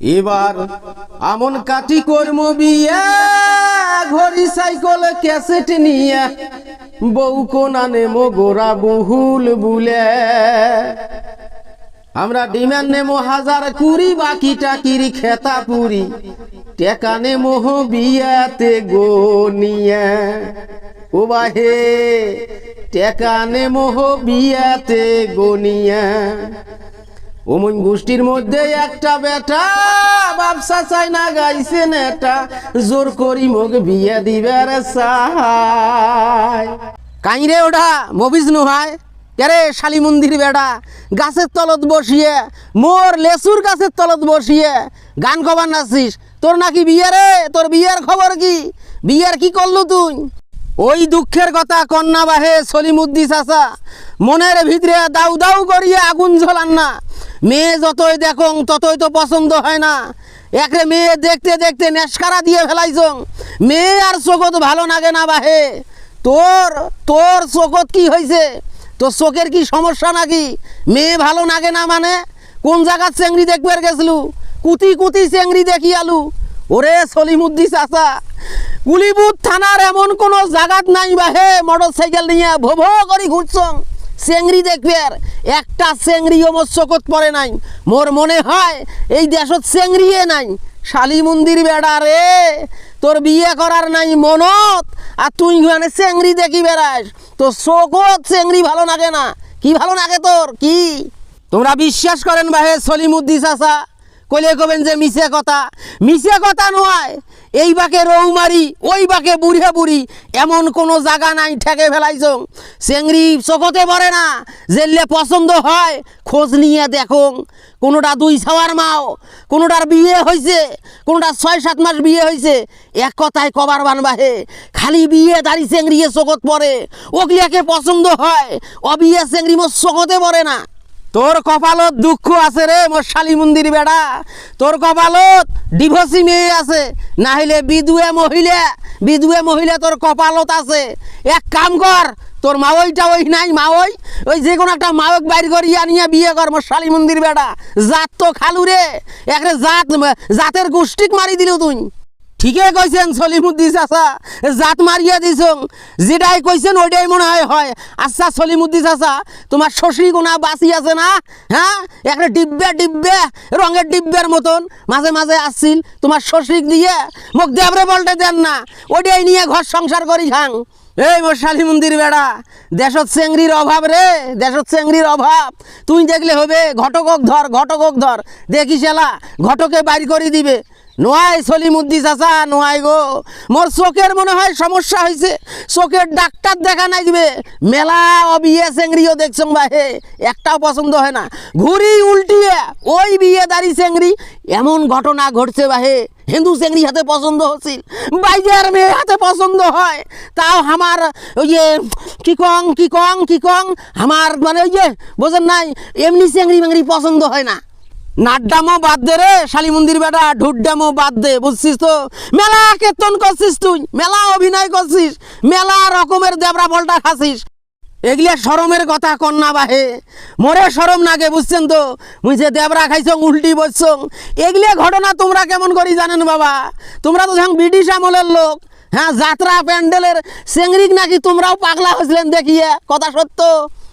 এবার আমন কাটি কর্ম বিয়া, ঘড়ি সাইকেল, ক্যাসেট নিয়ে বউ কোনা নেমো গোরা বহুল বুলে। আমরা ডিমান্ড নেমো হাজার কুড়ি বাকি টাকির খেতা পুরি। টেকা নেমো বিয়াতে গো নিয়ে। ও বাহে, টেকা নেমো বিয়াতে গো অমন গোষ্ঠীর মধ্যে একটা বেটা ব্যবসা চাই না, গাইছে নেটা। জোর করি মোক বিয়ে দিবার চাই। কাইরে ওঠা, মবিজ নহায় কেরে শালি মন্দির বেটা, গাছের তলত বসিয়ে, মোর লেসুর গাছের তলত বসিয়ে গান কবার নাচিস তোর নাকি বিয়ে রে? তোর বিয়ের খবর কি? বিয়ের কি করলু তুই? ওই দুঃখের কথা কন্যা বাহে সলিমুদ্দি চাচা মনের ভিতরে দাউ দাউ করিয়ে আগুন জ্বলান না। মেয়ে যতই দেখং, ততই তো পছন্দ হয় না। একরে মেয়ে দেখতে দেখতে নেশকারা দিয়ে ফেলাইছং। মেয়ে আর চোখত ভালো লাগে না বাহে। তোর তোর চোখত কি হয়েছে তোর চোখের কি সমস্যা নাকি? মেয়ে ভালো লাগে না মানে? কোন জায়গার চেংড়ি দেখবার গেছলু? কুতি কুতি চেংড়ি দেখি আলু ওরে সলিমুদ্দি চাচা গুলিবুদ থানার এমন কোনো জাগাত নাই বাহে মোটর সাইকেল নিয়ে ভো ভো করে ঘুরছং। চেংড়ি দেখবে আর। একটা চেংড়িও মোর চোখত পড়ে নাই। মোর মনে হয় এই দেশত চেংড়িয়ে নাই। শালি মন্দির বেড়া রে, তোর বিয়ে করার নাই মনত, আর তুই মানে চেংড়ি দেখি বেড়াস। তোর চোখত চেংড়ি ভালো লাগে না। কি ভালো লাগে তোর? কি? তোমরা বিশ্বাস করেন বাহে সলিমুদ্দি চাচা। কইলে কবেন যে মিশে কথা। মিশে কথা নয়, এই বাকে রৌমারি, ওই বাকে বুড়ে বুড়ি, এমন কোনো জায়গা নাই, ঠেকে ফেলাইছ। চেংড়ি চোখতে পড়ে না, জেললে পছন্দ হয়, খোঁজ নিয়ে দেখো। কোনোটা দুই ছাওয়ার মাও, কোনোটার বিয়ে হয়েছে কোনোটা ছয় সাত মাস বিয়ে হয়েছে এক কথায় কবার বানবাহে। খালি বিয়ে দাড়ি চেংড়িয়ে চোখত পড়ে। ওগলিয়াকে পছন্দ হয়, অবিয়ে চেংড়ি মোর চোখতে পড়ে না। তোর কপালত দুঃখ আছে রে, মোর শালি মন্দির বেড়া। তোর কপালত ডিভোর্সি মেয়ে আছে না হইলে বিধুয়ে মহিলা বিধুয়ে মহিলা তোর কপালত আছে। এক কাম কর, তোর মাওইটা ওই নাই, মাওই, ওই যে কোনো একটা মাওক বাইর করিয়া নিয়ে বিয়ে কর, মোর শালি মন্দির বেড়া। জাত তো খালু রে জাত, জাতের গোষ্ঠীক মারি দিল তুই। ঠিকই কইছেন সলিমুদ্দি চাচা, জাত মারিয়া দিছং। যেটাই কইছেন ওইটাই মনে হয় হয়। আচ্ছা সলিমুদ্দি চাচা, তোমার শশী গোনা বাঁচি আছে না? হ্যাঁ? একটা ডিব্বে ডিব্বে, রঙের ডিব্বের মতন মাঝে মাঝে আসছিল। তোমার শশীক দিয়ে মোক দেবরে বলতে দেন না। ওইটাই নিয়ে ঘর সংসার করি খাং এই মোর শালী মন্দির বেড়া, দেশত চেংড়ির অভাব রে, দেশত চেংড়ির অভাব। তুই দেখলে হবে ঘটকক ধর ঘটকক ধর। দেখি এলা, ঘটকে বাইর করে দিবে। নোয়াই সলিমুদ্দি চাচা, নোয়াই গো। মোর চোখের মনে হয় সমস্যা হয়েছে চোখের ডাক্তার দেখা নাই দিবে। মেলা অবিয়ে চেংড়িও দেখছং বাহে। একটাও পছন্দ হয় না। ঘুরি উল্টিয়ে ওই বিয়ে দাঁড়ি চেংড়ি। এমন ঘটনা ঘটছে বাহে। হিন্দু চেংড়ি হাতে পছন্দ হচ্ছিল। বাইজার মেয়ে হাতে পছন্দ হয়। তাও আমার ওই যে কি কং কি কং কি কং, আমার মানে ওই যে বোঝেন নাই, এমনি চেংড়ি মেংড়ি পছন্দ হয় না। নাড্ডামও বাদ দে রে, শালী মন্দির বেটা, ঢুড্ডামও বাদ দে, বুঝছিস তো? মেলা কীর্তন করছিস তুই, মেলা অভিনয় করছিস, মেলা রকমের দেবরা বলটা খাসিস। এগুলা সরমের কথা কন্যা বাহে, মরে সরম নাগে, বুঝছেন তো? মুই যে দেবরা খাইছং, উল্টি বসছং এগুলা ঘটনা তোমরা কেমন করি জানেন বাবা? তোমরা তো যখন ব্রিটিশ আমলের লোক। হ্যাঁ যাত্রা প্যান্ডেলের চেংড়িক নাকি তোমরাও পাগলা হয়েছিলেন দেখিয়ে, কথা সত্য?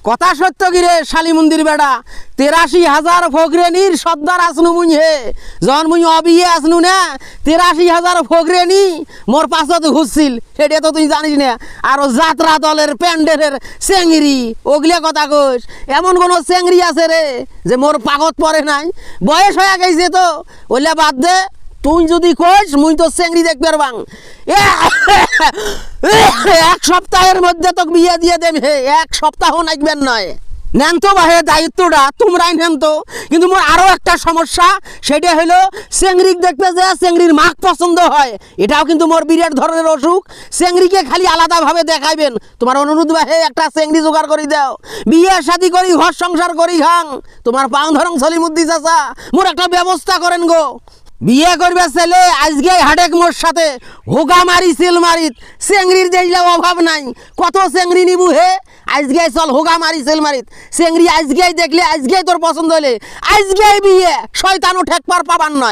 কথা সত্য গিরে শালী মন্দির বেড়া। তেরাশি হাজার ফকরেনির সর্দার আসনু মুই হে। যখন মুই অবিয়ে আসনু না, তেরাশি হাজার ফকরেনি মোর পাছত ঘুরছিল। সেটা তো তুই জানিস না। আর যাত্রা দলের প্যান্ডেলের চেংড়ি ওগুলা কথা কইস। এমন কোন চেংড়ি আছে রে, যে মোর পাগত পড়ে নাই। বয়স হয়ে গেছে তো। ওইলা বাদ দে। তুই যদি কইস, মুই তো চেংড়ি দেখবে বাং। এক সপ্তাহের মধ্যে তোকে বিয়ে দিয়ে দেবে হে, এক সপ্তাহ নাকবেন নয় নেন তো বাহে দায়িত্বটা, তোমরাই নেন কিন্তু মোর আরও একটা সমস্যা, সেটা হলো চেংড়িক দেখতে যে চেংড়ির মাখ পছন্দ হয়, এটাও কিন্তু মোর বিরাট ধরনের অসুখ। চেংড়িকে খালি আলাদাভাবে দেখাইবেন। তোমার অনুরোধ বাহে একটা চেংড়ি জোগাড় করে দাও। বিয়ে শাদি করি, ঘর সংসার করি খাং তোমার পাও ধরং সলিমুদ্দি চাচা, মোর একটা ব্যবস্থা করেন গো। বিয়ে করবে ছেলে, আজকে হাটেক মোর সাথে হোগা মারি, সিল মারিত চেংড়ির দেখলে অভাব নাই, কত চেংড়ি নিবু হে? আজকে চল হোগা মারি, সিল মারিত চেংড়ি আজকেই দেখলে, আজকেই তোর পছন্দ হলে আজকেই বিয়ে, শয়তানও ঠেকবার পাবার নয়।